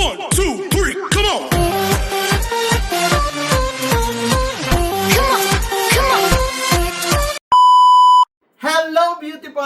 One, two,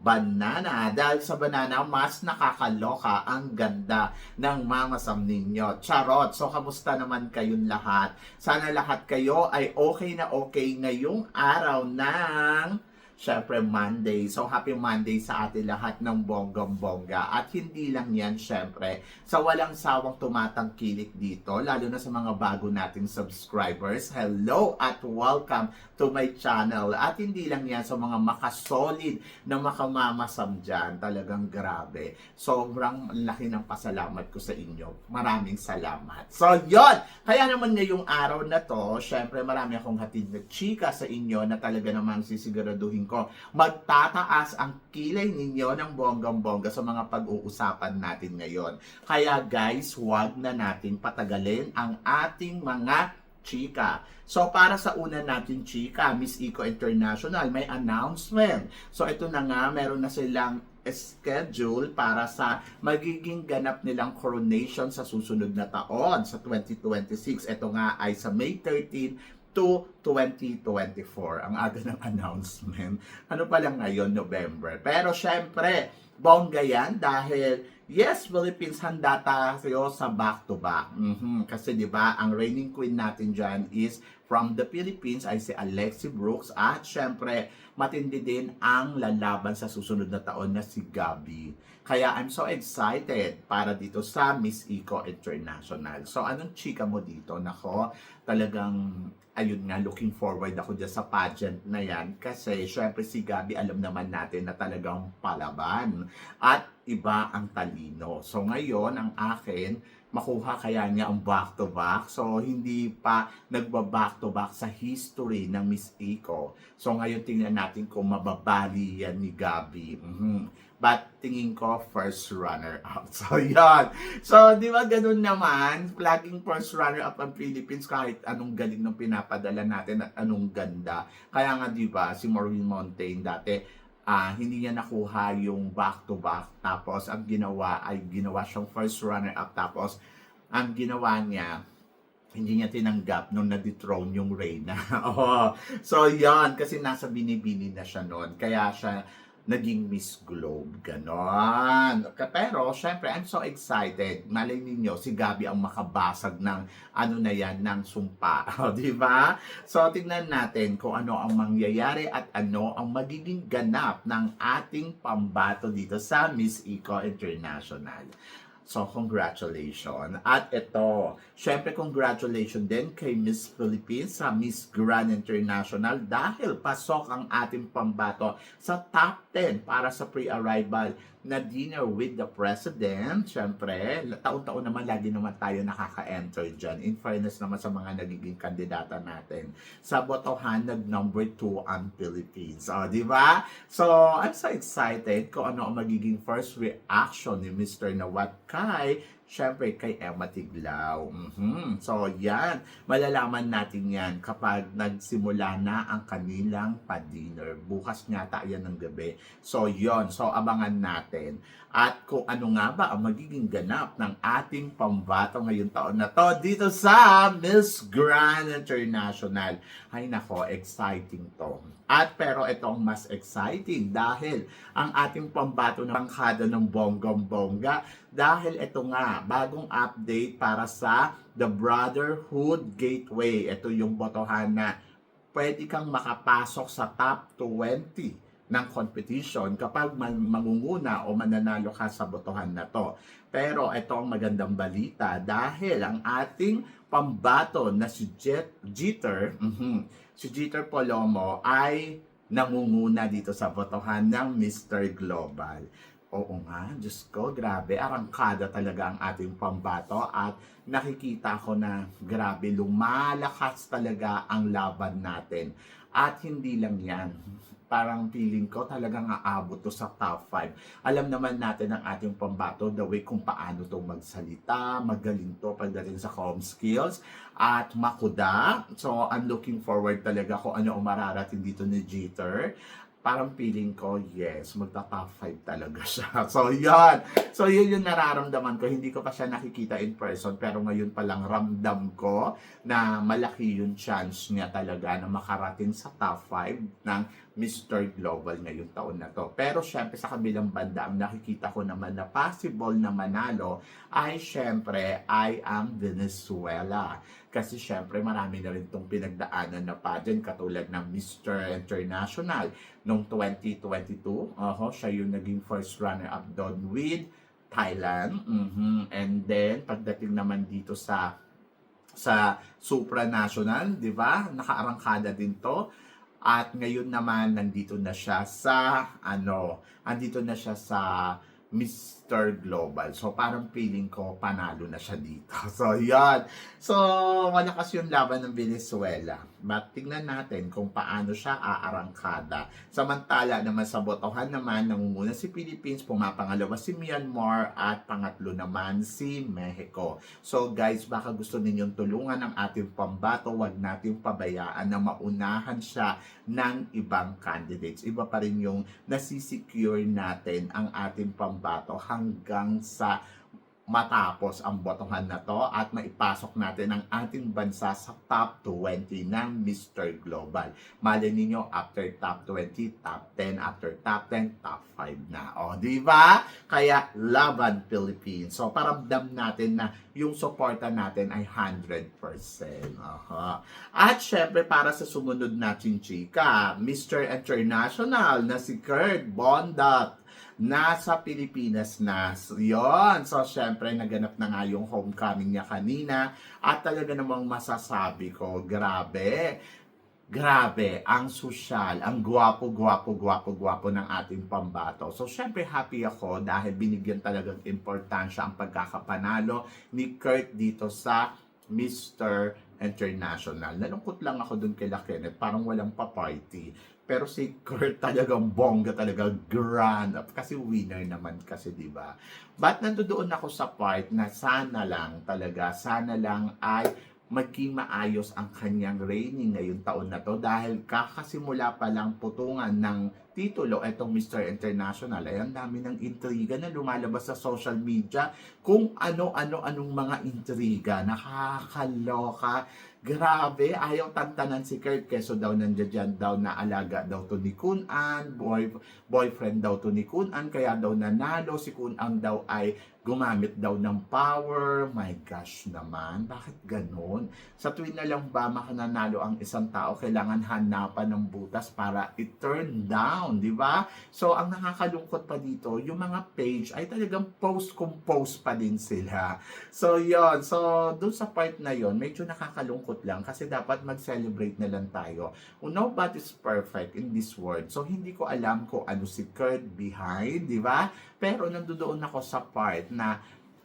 banana. Dahil sa banana, mas nakakaloka ang ganda ng mamasam ninyo. Charot! So, kamusta naman kayong lahat? Sana lahat kayo ay okay na okay ngayong araw ng syempre Monday. So happy Monday sa atin lahat ng bonggam-bongga. At hindi lang yan syempre sa walang sawang tumatangkilik dito, lalo na sa mga bago nating subscribers. Hello at welcome to my channel. At hindi lang yan sa mga makasolid na makamamasam dyan. Talagang grabe. Sobrang laki ng pasalamat ko sa inyo. Maraming salamat. So yon Kaya naman ngayong araw na to, syempre marami akong hatid na chika sa inyo na talaga naman sisiguraduhin ko magtataas ang kilay ninyo ng bonggang-bongga sa mga pag-uusapan natin ngayon. Kaya guys, huwag na natin patagalin ang ating mga chika. So para sa una natin chika, Miss Eco International may announcement. So ito na nga, meron na silang schedule para sa magiging ganap nilang coronation sa susunod na taon sa 2026. Ito nga ay sa May 13 to 2024. Ang aga ng announcement. Ano pa lang ngayon, November. Pero syempre, bongga yan dahil yes, Philippines handa tayo sa back-to-back. Mhm. Kasi di ba ang reigning queen natin dyan is from the Philippines ay si Alexi Brooks at syempre matindi din ang lalaban sa susunod na taon na si Gabi. Kaya I'm so excited para dito sa Miss Eco International. So anong chika mo dito? Nako, talagang ayun nga, looking forward ako dyan sa pageant na yan kasi syempre si Gabi alam naman natin na talagang palaban at iba ang talino. So ngayon, ang akin, makuha kaya niya ang back-to-back. So, hindi pa nagba-back-to-back sa history ng Miss Eco. So, ngayon tingnan natin kung mababali yan ni Gabi. Mhm. But tingin ko first runner-up. So, yan. So, di ba ganun naman? Laging first runner-up ang Philippines kahit anong galing ng pinapadala natin at anong ganda. Kaya nga, di ba, si Maureen Montaigne dati, ah hindi niya nakuha yung back-to-back. Tapos, ang ginawa ay ginawa siyang first runner-up. Tapos, ang ginawa niya, hindi niya tinanggap nung na-dethrone yung Reyna. oh, so, yan. Kasi nasa binibini na siya noon. Kaya siya naging Miss Globe. Ganon. Pero, syempre, I'm so excited. Malay ninyo, si Gabi ang makabasag ng ano na yan, ng sumpa. O, di ba? So, tingnan natin kung ano ang mangyayari at ano ang magiging ganap ng ating pambato dito sa Miss Eco International. So, congratulations. At ito, syempre congratulations din kay Miss Philippines sa Miss Grand International dahil pasok ang ating pambato sa top 10 para sa pre-arrival na dinner with the President. Syempre, taon-taon naman lagi naman tayo nakaka-enter dyan. In fairness naman sa mga nagiging kandidata natin. Sa botohan, nag number 2 ang Philippines. O, di ba? So, I'm so excited kung ano ang magiging first reaction ni Mr. Nawat Kai syempre kay Emma Tiglao. Mhm. So, yan. Malalaman natin yan kapag nagsimula na ang kanilang pa-dinner. Bukas nga yan ng gabi. So, yon So, abangan natin. At kung ano nga ba ang magiging ganap ng ating pambato ngayong taon na to dito sa Miss Grand International. Ay nako, exciting to. At pero ito ang mas exciting dahil ang ating pambato ng bangkada ng bonggong-bongga dahil ito nga, bagong update para sa The Brotherhood Gateway. Ito yung botohan na pwede kang makapasok sa top 20 ng competition kapag man, mangunguna o mananalo ka sa botohan na to. Pero ito ang magandang balita dahil ang ating pambato na si Jet, Jeter, mhm, si Jeter Polomo ay nangunguna dito sa botohan ng Mr. Global. Oo nga, Diyos ko, grabe, arangkada talaga ang ating pambato at nakikita ko na grabe, lumalakas talaga ang laban natin. At hindi lang yan, parang feeling ko talagang aabot to sa top 5. Alam naman natin ang ating pambato, the way kung paano to magsalita, magaling to pagdating sa com skills, at makuda. So, I'm looking forward talaga kung ano mararating dito ni Jeter parang feeling ko, yes, magta-top 5 talaga siya. So, yan. So, yun yung nararamdaman ko. Hindi ko pa siya nakikita in person, pero ngayon pa lang ramdam ko na malaki yung chance niya talaga na makarating sa top 5 ng Mr. Global ngayong taon na to. Pero syempre sa kabilang banda, ang nakikita ko naman na possible na manalo ay syempre ay ang Venezuela. Kasi syempre marami na rin itong pinagdaanan na pageant katulad ng Mr. International noong 2022. Oho, siya yung naging first runner-up doon with Thailand. Mhm. And then, pagdating naman dito sa sa supranational, di ba? Nakaarangkada din to. At ngayon naman, nandito na siya sa, ano, andito na siya sa Mr. Global. So, parang feeling ko, panalo na siya dito. So, yan. So, malakas yung laban ng Venezuela. But tingnan natin kung paano siya aarangkada. Samantala naman sa botohan naman, nangunguna si Philippines, pumapangalawa si Myanmar, at pangatlo naman si Mexico. So, guys, baka gusto ninyong tulungan ng ating pambato, wag natin pabayaan na maunahan siya ng ibang candidates. Iba pa rin yung nasisecure natin ang ating pambato hanggang sa matapos ang botohan na to at maipasok natin ang ating bansa sa top 20 ng Mr. Global. Malay ninyo, after top 20, top 10, after top 10, top 5 na. O, di ba? Kaya, laban Philippines. So, paramdam natin na yung suporta natin ay 100%. Aha. At syempre, para sa sumunod natin chika, Mr. International na si Kurt Bondat nasa Pilipinas na. So, yun. So, syempre, naganap na nga yung homecoming niya kanina. At talaga namang masasabi ko, grabe. Grabe, ang sosyal, ang gwapo, gwapo, gwapo, gwapo ng ating pambato. So, syempre, happy ako dahil binigyan talagang importansya ang pagkakapanalo ni Kurt dito sa Mr. International. Nalungkot lang ako dun kay Kenneth, parang walang pa-party. Pero si Kurt talagang bongga talaga grand kasi winner naman kasi 'di ba? But nandoon ako sa part na sana lang talaga, sana lang ay maging maayos ang kanyang reigning ngayong taon na to dahil kakasimula pa lang putungan ng titulo etong Mr. International. Ay ang dami ng intriga na lumalabas sa social media kung ano-ano-anong mga intriga. Nakakaloka. Grabe, ayaw tantanan si Kurt Keso daw nandiyan daw na alaga daw to ni Kun An, boy, boyfriend daw to ni Kun An, kaya daw nanalo. Si Kun An daw ay gumamit daw ng power. My gosh naman, bakit ganon? Sa tuwing na lang ba makananalo ang isang tao, kailangan hanapan ng butas para i-turn down, di ba? So, ang nakakalungkot pa dito, yung mga page ay talagang post-compose pa din sila. So, yon So, dun sa part na yon medyo nakakalungkot lang kasi dapat mag-celebrate na lang tayo. Nobody's perfect in this world. So, hindi ko alam kung ano si Kurt behind, di ba? Pero nandoon ako sa part na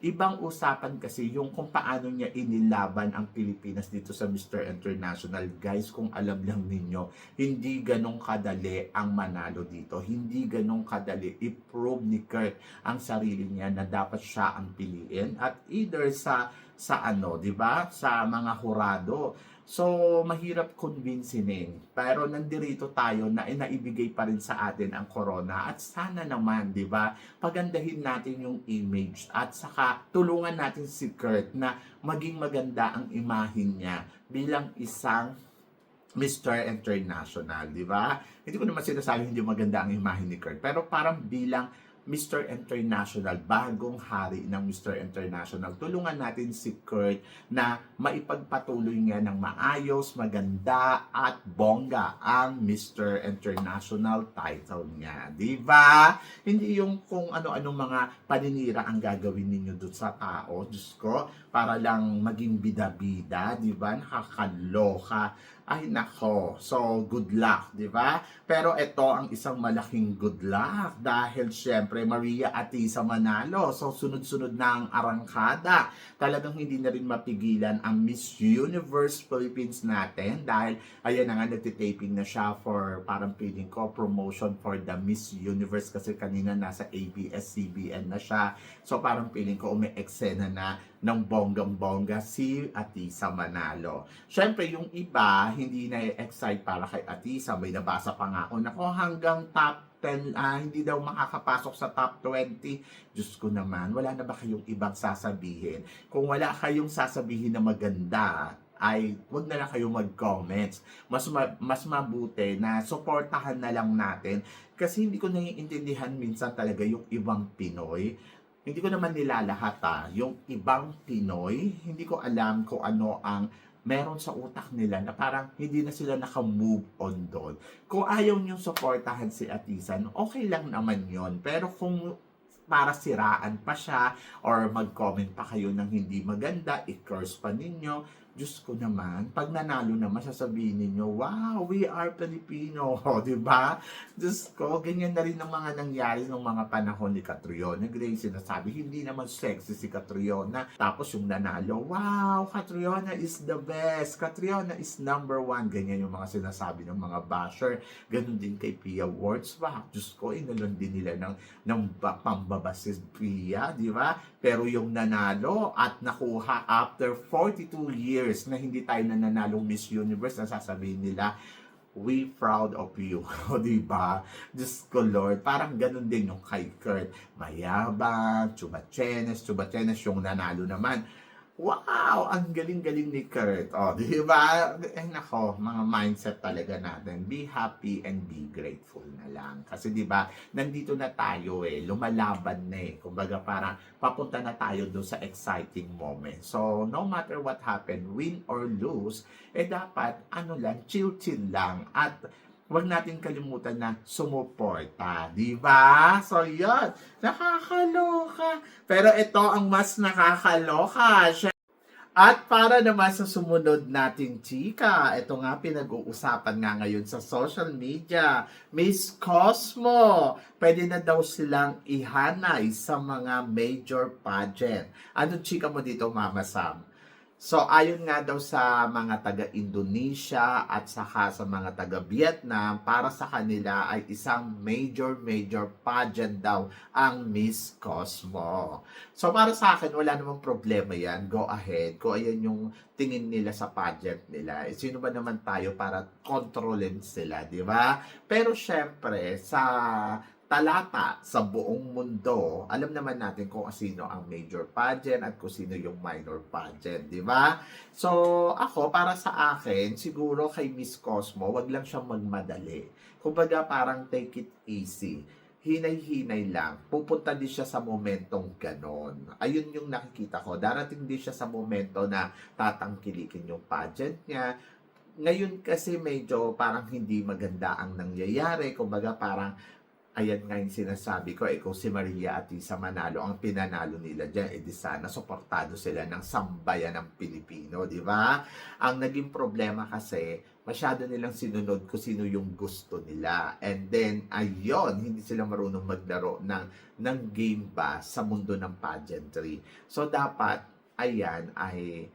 ibang usapan kasi yung kung paano niya inilaban ang Pilipinas dito sa Mr. International. Guys, kung alam lang ninyo, hindi ganong kadali ang manalo dito. Hindi ganong kadali i-prove ni Kurt ang sarili niya na dapat siya ang piliin at either sa sa ano, 'di ba? Sa mga hurado. So, mahirap convincing. Pero nandirito tayo na inaibigay pa rin sa atin ang corona. At sana naman, di ba, pagandahin natin yung image. At saka tulungan natin si Kurt na maging maganda ang imahin niya bilang isang Mr. International, di ba? Hindi ko naman sinasabi hindi maganda ang imahin ni Kurt. Pero parang bilang Mr. International, bagong hari ng Mr. International. Tulungan natin si Kurt na maipagpatuloy niya ng maayos, maganda, at bongga ang Mr. International title niya. Di ba? Hindi yung kung ano-ano mga paninira ang gagawin ninyo doon sa tao. Diyos ko, para lang maging bida-bida, di ba? Nakakaloka. Ay nako, so good luck, di ba? Pero ito ang isang malaking good luck dahil syempre Maria Atisa Manalo. So sunod-sunod na ang arangkada. Talagang hindi na rin mapigilan ang Miss Universe Philippines natin dahil ayan na nga nagtitaping na siya for parang feeling ko promotion for the Miss Universe kasi kanina nasa ABS-CBN na siya. So parang feeling ko umi-eksena na ng bonggang-bongga si Atisa Manalo. Syempre yung iba hindi na excite para kay Atisa. May nabasa pa nga ako, nako hanggang top 10, ah, hindi daw makakapasok sa top 20. Diyos ko naman, wala na ba kayong ibang sasabihin? Kung wala kayong sasabihin na maganda, ay wag na lang kayo mag-comments. Mas ma- mas mabuti na suportahan na lang natin kasi hindi ko naiintindihan minsan talaga yung ibang Pinoy. Hindi ko naman nilalahat ah, yung ibang Pinoy, hindi ko alam kung ano ang meron sa utak nila na parang hindi na sila naka-move on doon. Kung ayaw niyong supportahan si Atisan, okay lang naman yon Pero kung para siraan pa siya or mag-comment pa kayo ng hindi maganda, i-curse pa ninyo, Diyos ko naman, pag nanalo naman, sasabihin ninyo, wow, we are Filipino, di ba? Diyos ko, ganyan na rin ang mga nangyari ng mga panahon ni Catriona Gray. Sinasabi, hindi naman sexy si Catriona. Tapos yung nanalo, wow, Catriona is the best. Catriona is number one. Ganyan yung mga sinasabi ng mga basher. Ganon din kay Pia Wurtzbach. Diyos ko, inalon din nila ng, ng ba- pambaba si Pia, di ba? Pero yung nanalo at nakuha after 42 years na hindi tayo nananalong Miss Universe, na sasabihin nila, we proud of you. O, di ba? Diyos ko, Lord. Parang ganun din yung kay Kurt. Mayabang, Chubachenes, Chubachenes yung nanalo naman. Wow! Ang galing-galing ni Kurt. O, di ba? Eh, nako, mga mindset talaga natin. Be happy and be grateful na lang. Kasi di ba, nandito na tayo eh. Lumalaban na eh. Kumbaga parang papunta na tayo doon sa exciting moment. So, no matter what happen, win or lose, eh dapat, ano lang, chill-chill lang. At Huwag natin kalimutan na sumuporta, di ba? So, yun. Nakakaloka. Pero ito ang mas nakakaloka. At para naman sa sumunod nating chika, ito nga pinag-uusapan nga ngayon sa social media, Miss Cosmo, pwede na daw silang ihanay sa mga major pageant. Ano chika mo dito, Mama Sam? So, ayon nga daw sa mga taga-Indonesia at saka sa mga taga-Vietnam, para sa kanila ay isang major-major pageant daw ang Miss Cosmo. So, para sa akin, wala namang problema yan. Go ahead. Kung ayan yung tingin nila sa pageant nila. Eh, sino ba naman tayo para kontrolin sila, di ba? Pero syempre, sa talata sa buong mundo, alam naman natin kung sino ang major pageant at kung sino yung minor pageant, di ba? So, ako, para sa akin, siguro kay Miss Cosmo, wag lang siyang magmadali. Kumbaga, parang take it easy. Hinay-hinay lang. Pupunta din siya sa momentong ganon. Ayun yung nakikita ko. Darating din siya sa momento na tatangkilikin yung pageant niya. Ngayon kasi medyo parang hindi maganda ang nangyayari. Kumbaga parang ayan nga yung sinasabi ko, eh kung si Maria at sa Manalo ang pinanalo nila dyan, eh di sana suportado sila ng sambayan ng Pilipino, di ba? Ang naging problema kasi, masyado nilang sinunod kung sino yung gusto nila. And then, ayun, hindi sila marunong maglaro ng, ng game ba sa mundo ng pageantry. So, dapat, ayan, ay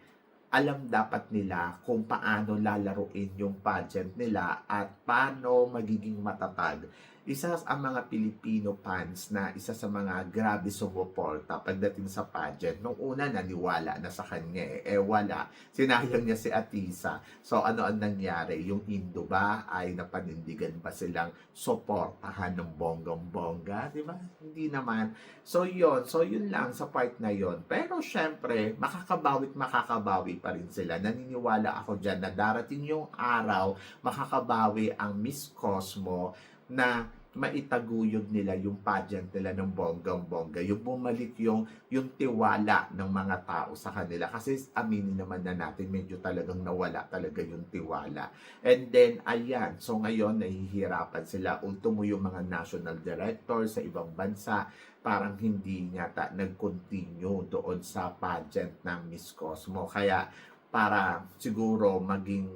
alam dapat nila kung paano lalaruin yung pageant nila at paano magiging matatag isa ang mga Filipino fans na isa sa mga grabe sumuporta pagdating sa pageant. Nung una, naniwala na sa kanya eh. Eh, wala. Sinayang niya si Atisa. So, ano ang nangyari? Yung Indo ba ay napanindigan pa silang suportahan ng bonggang-bongga? Di ba? Hindi naman. So, yun. So, yun lang sa part na yun. Pero, syempre, makakabawi't makakabawi pa rin sila. Naniniwala ako dyan na darating yung araw, makakabawi ang Miss Cosmo na maitaguyod nila yung pageant nila ng bonggang-bongga. Yung bumalik yung, yung tiwala ng mga tao sa kanila. Kasi aminin naman na natin, medyo talagang nawala talaga yung tiwala. And then, ayan. So ngayon, nahihirapan sila. Ultimo yung mga national director sa ibang bansa, parang hindi yata nag-continue doon sa pageant ng Miss Cosmo. Kaya, para siguro maging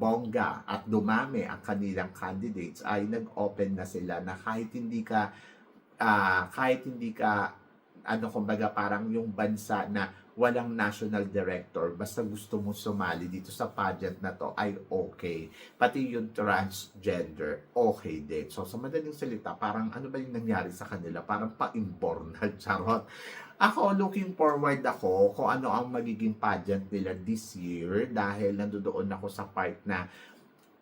bongga at dumami ang kanilang candidates ay nag-open na sila na kahit hindi ka ah, kahit hindi ka ano kumbaga parang yung bansa na walang national director basta gusto mo sumali dito sa pageant na to ay okay. Pati yung transgender okay din. So sa madaling salita parang ano ba yung nangyari sa kanila? Parang pa-impor na charot ako, looking forward ako kung ano ang magiging pageant nila this year dahil nandoon ako sa part na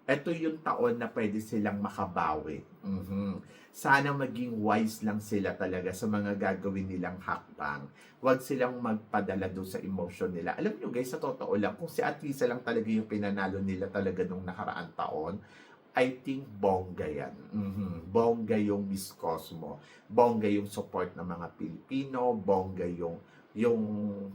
ito yung taon na pwede silang makabawi. Mhm. Sana maging wise lang sila talaga sa mga gagawin nilang hakbang. Huwag silang magpadala doon sa emotion nila. Alam nyo guys, sa totoo lang, kung si Atisa lang talaga yung pinanalo nila talaga nung nakaraan taon, I think bongga yan. Mhm. Bongga yung Miss Cosmo. Bongga yung support ng mga Pilipino. Bongga yung yung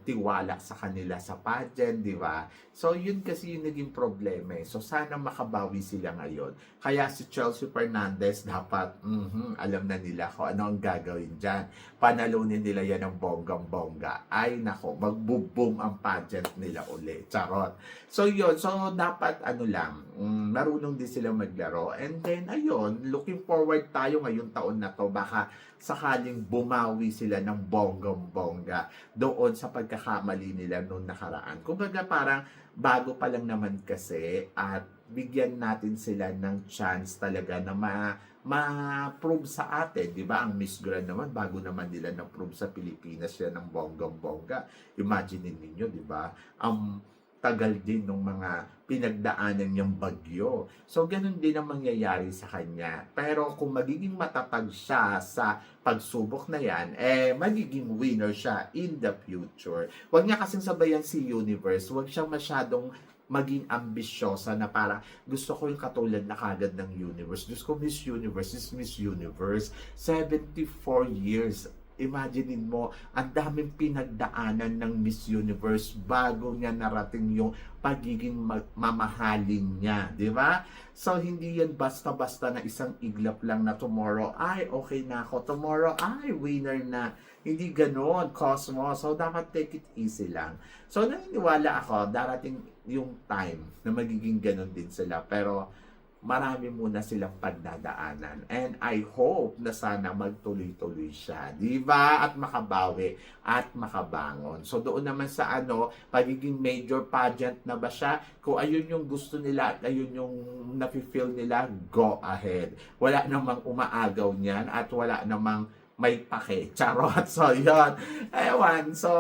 tiwala sa kanila sa pageant, di ba? So, yun kasi yung naging problema eh. So, sana makabawi sila ngayon. Kaya si Chelsea Fernandez dapat, mhm, alam na nila kung ano ang gagawin dyan. Panalunin nila yan ng bonggang-bongga. Ay, nako, magbuboom ang pageant nila uli. Charot. So, yun. So, dapat, ano lang, mm, marunong din sila maglaro. And then, ayun, looking forward tayo ngayong taon na to. Baka sakaling bumawi sila ng bonggang-bongga doon sa pagkakamali nila noong nakaraan. Kumbaga parang bago pa lang naman kasi at bigyan natin sila ng chance talaga na ma ma-prove sa atin, 'di ba? Ang Miss Grand naman bago naman nila na-prove sa Pilipinas yan ng bonggang-bongga. Imagine ninyo, 'di ba? Ang tagal din ng mga pinagdaanan niyang bagyo. So, ganun din ang mangyayari sa kanya. Pero kung magiging matatag siya sa pagsubok na yan, eh, magiging winner siya in the future. Huwag niya kasing sabayan si Universe. Huwag siya masyadong maging ambisyosa na para gusto ko yung katulad na kagad ng universe. Gusto ko Miss Universe is Miss Universe. 74 years Imaginein mo, ang daming pinagdaanan ng Miss Universe bago niya narating yung pagiging mamahalin niya, di ba? So, hindi yan basta-basta na isang iglap lang na tomorrow, ay, okay na ako. Tomorrow, ay, winner na. Hindi ganon, Cosmo. So, dapat take it easy lang. So, naniniwala ako, darating yung time na magiging ganon din sila. Pero, marami muna silang pagdadaanan. And I hope na sana magtuloy-tuloy siya. Di ba? At makabawi at makabangon. So doon naman sa ano, pagiging major pageant na ba siya? Kung ayun yung gusto nila at ayun yung nafe-feel nila, go ahead. Wala namang umaagaw niyan at wala namang may pake. Charot. So, yun. Ewan. So,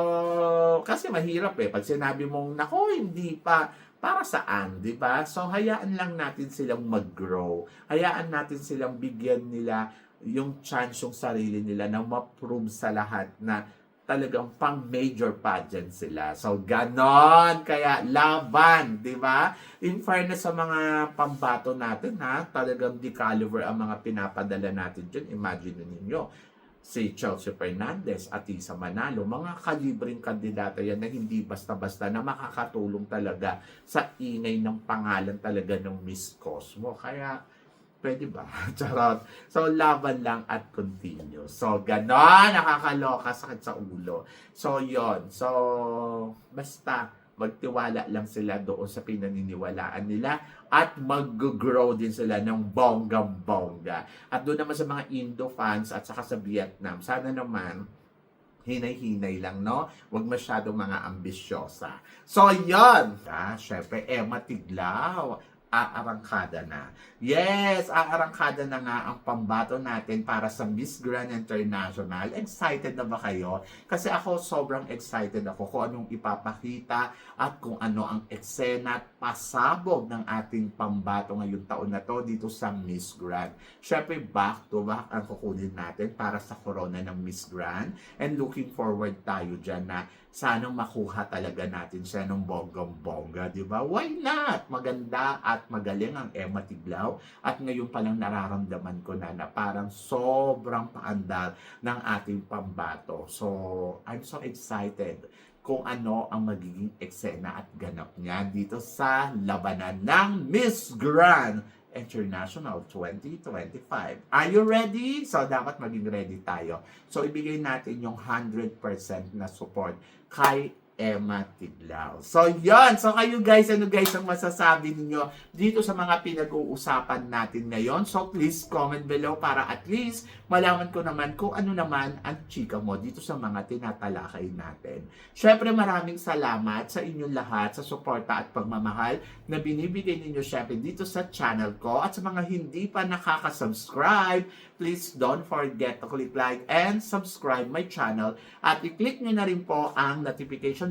kasi mahirap eh. Pag sinabi mong, nako, hindi pa para saan, 'di ba? So hayaan lang natin silang mag-grow. Hayaan natin silang bigyan nila yung chance yung sarili nila na ma-prove sa lahat na talagang pang major pageant sila. So ganon kaya laban, 'di ba? In fairness sa mga pambato natin ha, talagang di caliber ang mga pinapadala natin diyan. Imagine ninyo si Chelsea Fernandez at Isa Manalo, mga kalibring kandidata yan na hindi basta-basta na makakatulong talaga sa ingay ng pangalan talaga ng Miss Cosmo. Kaya, pwede ba? Charot. So, laban lang at continue. So, ganon, nakakaloka, sakit sa ulo. So, yon So, basta, magtiwala lang sila doon sa pinaniniwalaan nila at mag-grow din sila ng bonggang-bongga. At doon naman sa mga Indo fans at saka sa Vietnam, sana naman hinay-hinay lang, no? Huwag masyadong mga ambisyosa. So, yon Ah, syempre, Emma Tiglaw aarangkada na. Yes, aarangkada na nga ang pambato natin para sa Miss Grand International. Excited na ba kayo? Kasi ako sobrang excited ako kung anong ipapakita at kung ano ang eksena at pasabog ng ating pambato ngayong taon na to dito sa Miss Grand. Syempre, back to back ang kukunin natin para sa corona ng Miss Grand and looking forward tayo dyan na sana makuha talaga natin siya ng bonggang-bongga, di ba? Why not? Maganda at magaling ang Emma Tiglaw at ngayon pa lang nararamdaman ko na na parang sobrang paandar ng ating pambato. So, I'm so excited kung ano ang magiging eksena at ganap niya dito sa labanan ng Miss Grand International 2025. Are you ready? So, dapat maging ready tayo. So, ibigay natin yung 100% na support kay Emma Tiglao. So, yon So, kayo guys, ano guys ang masasabi ninyo dito sa mga pinag-uusapan natin ngayon? So, please comment below para at least malaman ko naman kung ano naman ang chika mo dito sa mga tinatalakay natin. Syempre, maraming salamat sa inyong lahat sa suporta at pagmamahal na binibigay ninyo syempre dito sa channel ko. At sa mga hindi pa nakaka-subscribe, please don't forget to click like and subscribe my channel at i-click nyo na rin po ang notification